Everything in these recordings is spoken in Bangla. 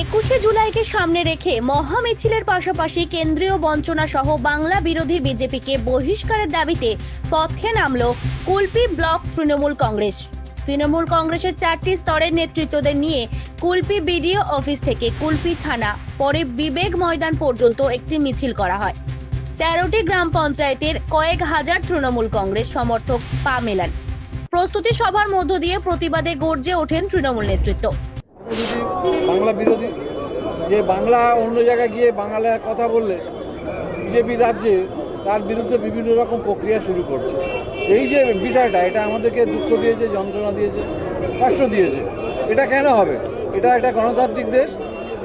একুশে জুলাইকে সামনে রেখে মহা মিছিলের পাশাপাশি কেন্দ্রীয় বঞ্চনা সহ বাংলা বিরোধী বিজেপিকে বহিষ্কারের দাবিতে পথে নামল কুলপি ব্লক তৃণমূল কংগ্রেস। তৃণমূল কংগ্রেসের চারটি স্তরের নেতৃত্বদের নিয়ে কুলপি বিডিও অফিস থেকে কুলপি থানা পরে বিবেক ময়দান পর্যন্ত একটি মিছিল করা হয়। তেরোটি গ্রাম পঞ্চায়েতের কয়েক হাজার তৃণমূল কংগ্রেস সমর্থক পা মেলান। প্রস্তুতি সভার মধ্য দিয়ে প্রতিবাদে গর্জে ওঠেন তৃণমূল নেতৃত্ব। বাংলা বিরোধী যে বাংলা অন্য জায়গায় গিয়ে বাংলায় কথা বললে বিজেপি রাজ্যে তার বিরুদ্ধে বিভিন্ন রকম প্রক্রিয়া শুরু করছে। এই যে বিষয়টা, এটা আমাদেরকে দুঃখ দিয়েছে, যন্ত্রণা দিয়েছে, কষ্ট দিয়েছে। এটা কেন হবে? এটা একটা গণতান্ত্রিক দেশ।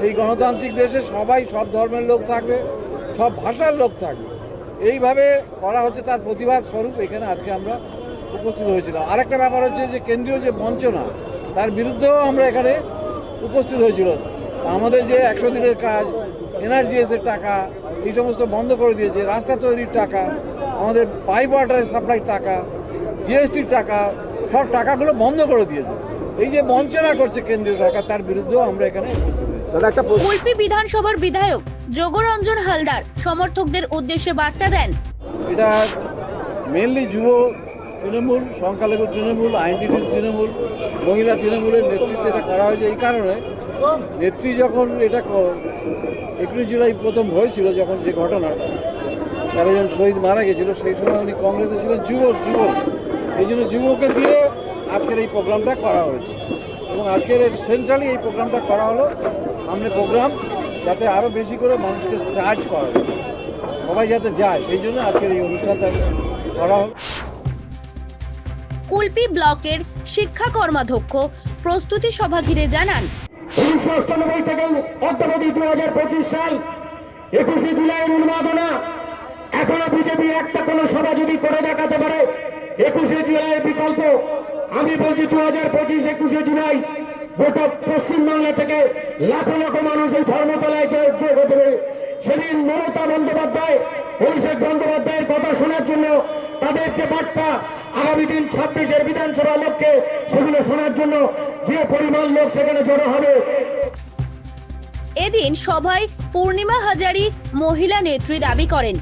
এই গণতান্ত্রিক দেশে সবাই সব ধর্মের লোক থাকবে, সব ভাষার লোক থাকবে। এইভাবে করা হচ্ছে তার প্রতিবাদ স্বরূপ। এখানে আজকে আমরা উপস্থিত হয়েছিলাম। আরেকটা ব্যাপার হচ্ছে যে কেন্দ্রীয় যে বঞ্চনা তার বিরুদ্ধেও আমরা এখানে উপস্থিত হয়েছিল। আমাদের যে একশো দিনের কাজ এনআরজিএস এর টাকা এই সমস্ত বন্ধ করে দিয়েছে রাস্তা তৈরির টাকা আমাদের পাইপ ওয়াটারের সাপ্লাইর টাকা জিএসটির টাকা সব টাকাগুলো বন্ধ করে দিয়েছে। এই যে বঞ্চনা করছে কেন্দ্রীয় সরকার তার বিরুদ্ধেও আমরা এখানে কুলপি বিধানসভার বিধায়ক যোগরঞ্জন হালদার সমর্থকদের উদ্দেশ্যে বার্তা দেন। এটা মেনলি যুব তৃণমূল, সংখ্যালঘু তৃণমূল, আইনজীবী তৃণমূল, মহিলা তৃণমূলের নেতৃত্বে এটা করা হয়েছে এই কারণে। নেত্রী যখন এটা একুশে জুলাই প্রথম হয়েছিল যখন যে ঘটনাটা তেরো জন শহীদ মারা গেছিল, সেই সময় উনি কংগ্রেসে ছিলেন যুবক যুবক এই জন্য যুবকে দিয়ে আজকের এই প্রোগ্রামটা করা হয়েছে। এবং আজকের সেন্ট্রালি এই প্রোগ্রামটা করা হলো। সামনে প্রোগ্রাম, যাতে আরও বেশি করে মানুষকে চার্জ করা যায়। সবাই যাতে যায়, সেই জন্য আজকের এই অনুষ্ঠানটা করা হলো। কুলপি ব্লকের শিক্ষা কর্মাধ্যক্ষ প্রস্তুতি সভা ঘিরে জানান। উনিশশো অষ্টানব্বই থেকে অদ্যাবধি দু হাজার পঁচিশ সাল একুশে জুলাইয়ের উন্মাদনা। এখনও বিজেপি একটা কোনো সভা যদি করে দেখাতে পারে, একুশে জুলাইয়ের বিকল্প। আমি বলছি দু হাজার পঁচিশ একুশে জুলাই গোটা পশ্চিমবাংলা থেকে লাখো লাখো মানুষ এই ধর্মতলায় যোগ দেবে সেদিন মমতা বন্দ্যোপাধ্যায়, অভিষেক বন্দ্যোপাধ্যায়ের কথা শোনার জন্য তাদের যে বার্তা আগামী দিন ছাব্বিশের বিধানসভা লক্ষ্যে সেগুলো শোনার জন্য যে পরিমাণ লোক সেখানে জড়ো হবে। এদিন সভায় পূর্ণিমা হাজারি মহিলা নেত্রী দাবি করেন।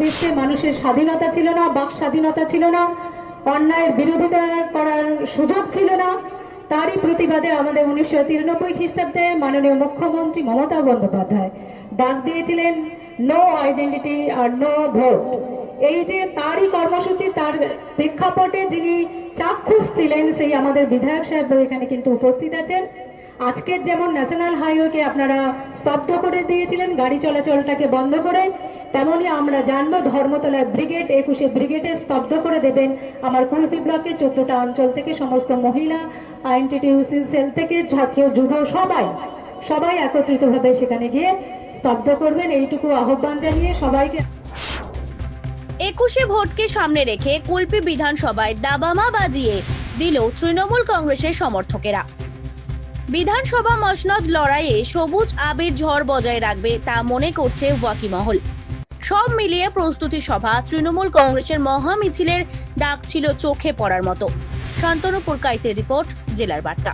বিশ্বে মানুষের স্বাধীনতা ছিল না বাক স্বাধীনতা ছিল না অন্যায়ের বিরোধিতা করার সুযোগ ছিল না। তারই প্রতিবাদে আমাদের উনিশশো তিরানব্বই খ্রিস্টাব্দে মাননীয় মুখ্যমন্ত্রী মমতা বন্দ্যোপাধ্যায় ডাক দিয়েছিলেন নো আইডেন্টিটি আর নো ভোট এই যে তারই কর্মসূচি, তার প্রেক্ষাপটে যিনি চাক্ষুষ ছিলেন, সেই আমাদের বিধায়ক সাহেব এখানে কিন্তু উপস্থিত আছেন। আজকের যেমন ন্যাশনাল হাইওয়েকে আপনারা স্তব্ধ করে দিয়েছিলেন, গাড়ি চলাচলটাকে বন্ধ করে, তেমনি আমরা জানব ধর্মতলায় ব্রিগেড, একুশে ব্রিগেডে স্তব্ধ করে দেবেন আমার কুলপি ব্লকে চোদ্দটা অঞ্চল থেকে সমস্ত মহিলা আইনটিটিউসি সেল থেকে ছাত্র, যুব, সবাই সবাই একত্রিতভাবে সেখানে গিয়ে স্তব্ধ করবেন। এইটুকু আহ্বান জানিয়ে সবাইকে একুশে ভোটকে সামনে রেখে কুলপি বিধানসভায় দাবামা বাজিয়ে দিল তৃণমূল কংগ্রেসের সমর্থকেরা। বিধানসভা মসনদ লড়াইয়ে সবুজ আবির ঝড় বজায় রাখবে তা মনে করছে ওয়াকিমহল। সব মিলিয়ে প্রস্তুতি সভা তৃণমূল কংগ্রেসের মহা মিছিলের ডাক ছিল চোখে পড়ার মতো। শান্তনু পুরকাইতের রিপোর্ট, জেলার বার্তা।